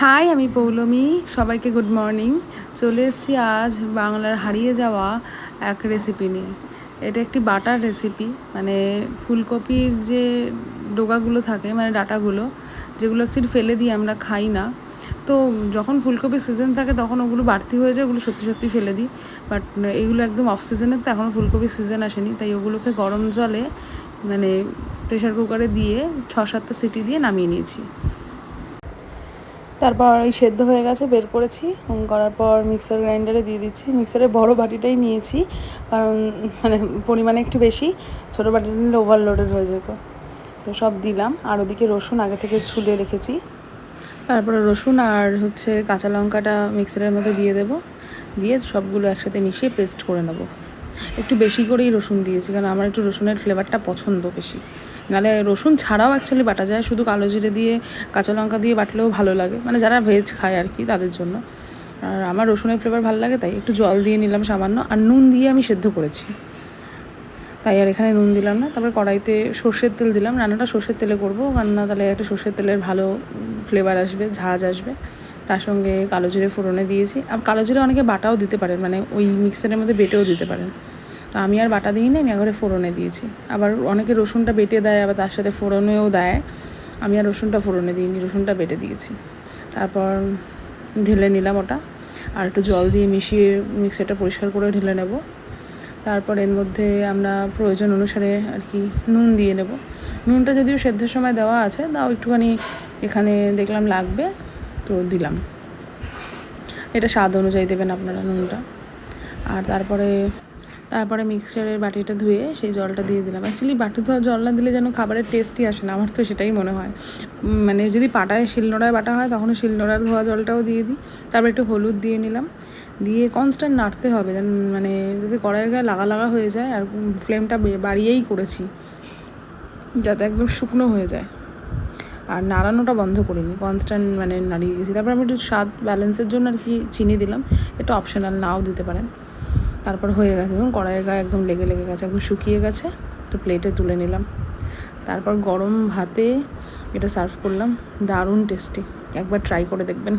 High আমি পৌলমী। সবাইকে good morning চলে এসেছি আজ বাংলার হারিয়ে যাওয়া এক রেসিপি নিয়ে। এটা একটি বাটার রেসিপি মানে ফুলকপির যে ডোগাগুলো থাকে মানে ডাটাগুলো, যেগুলো অ্যাকচুয়ালি ফেলে দিয়ে আমরা খাই না। তো যখন ফুলকপির সিজন থাকে, তখন ওগুলো বাড়তি হয়ে যায়, ওগুলো সত্যি সত্যি ফেলে দিই। বাট এগুলো একদম অফ সিজনের তো এখনও ফুলকপির সিজন আসেনি। তাই ওগুলোকে গরম জলে মানে প্রেশার কুকারে দিয়ে ছ সাতটা সিটি দিয়ে নামিয়ে নিয়েছি। তারপর ওই সেদ্ধ হয়ে গেছে, বের করেছি। করার পর মিক্সার গ্রাইন্ডারে দিয়ে দিচ্ছি। মিক্সারে বড় বাটিটাই নিয়েছি, কারণ মানে পরিমাণে একটু বেশি, ছোটো বাটিটা নিলে ওভারলোডেড হয়ে যেত। তো সব দিলাম, আর ওদিকে রসুন আগে থেকে ছুলে রেখেছি। তারপরে রসুন আর হচ্ছে কাঁচা লঙ্কাটা মিক্সারের মধ্যে দিয়ে দেবো। দিয়ে সবগুলো একসাথে মিশিয়ে পেস্ট করে নেব। একটু বেশি করেই রসুন দিয়েছি, কারণ আমার একটু রসুনের ফ্লেভারটা পছন্দ বেশি। নাহলে রসুন ছাড়াও অ্যাকচুয়ালি বাটা যায়, শুধু কালো জিরে দিয়ে, কাঁচা লঙ্কা দিয়ে বাটলেও ভালো লাগে। মানে যারা ভেজ খায় আর কি তাদের জন্য। আর আমার রসুনের ফ্লেভার ভালো লাগে, তাই একটু জল দিয়ে নিলাম সামান্য, আর নুন দিয়ে আমি সেদ্ধ করেছি। তাই আর এখানে নুন দিলাম না, তারপরে কড়াইতে সর্ষের তেল দিলাম। রান্নাটা সর্ষের তেলে করব না তাহলে একটা সর্ষের তেলের ভালো ফ্লেভার আসবে, ঝাঁজ আসবে। তার সঙ্গে কালো জিরে ফোড়নে দিয়েছি। আর কালো জিরে অনেকে বাটাও দিতে পারেন মানে ওই মিক্সারের মধ্যে বেটেও দিতে পারেন। তো আমি আর বাটা দিইনি, আমি একবারে ফোড়নে দিয়েছি। আবার অনেকে রসুনটা বেটে দেয়, আবার তার সাথে ফোড়নেও দেয়। আমি আর রসুনটা ফোড়নে দিইনি, রসুনটা বেটে দিয়েছি। তারপর ঢেলে নিলাম ওটা। আর একটু জল দিয়ে মিশিয়ে মিক্সারটা পরিষ্কার করে ঢেলে নেব। তারপর এর মধ্যে আমরা প্রয়োজন অনুসারে আর কি নুন দিয়ে নেব। নুনটা যদিও সেদ্ধের সময় দেওয়া আছে, তাও একটুখানি এখানে দেখলাম লাগবে, তো দিলাম। এটা স্বাদ অনুযায়ী দেবেন আপনারা নুনটা। আর তারপরে তারপরে মিক্সচারের বাটিটা ধুয়ে সেই জলটা দিয়ে দিলাম। অ্যাকচুয়ালি বাটি ধোয়া জল না দিলে যেন খাবারের টেস্টই আসে না, আমার তো সেটাই মনে হয়। মানে যদি পাটায় শিলনোড়ায় বাটা হয় তখন শিলনোড়ার ধোয়া জলটাও দিয়ে দিই। তারপর একটু হলুদ দিয়ে নিলাম। দিয়ে কনস্ট্যান্ট নাড়তে হবে মানে যদি কড়াইয়ের গায়ে লাগা লাগা হয়ে যায় আর ফ্লেমটা বাড়িয়েই করেছি, যাতে একদম শুকনো হয়ে যায়। আর নাড়ানোটা বন্ধ করিনি কনস্ট্যান্ট মানে নাড়িয়ে গেছি। তারপর আমি একটু স্বাদ ব্যালেন্সের জন্য আর কি চিনি দিলাম এটা অপশনাল নাও দিতে পারেন। তারপর হয়ে গেছে দেখুন কড়াইয়ের গায়ে একদম লেগে লেগে গেছে, একদম শুকিয়ে গেছে। তো প্লেটে তুলে নিলাম। তারপর গরম ভাতে এটা সার্ভ করলাম। দারুণ টেস্টি একবার ট্রাই করে দেখবেন।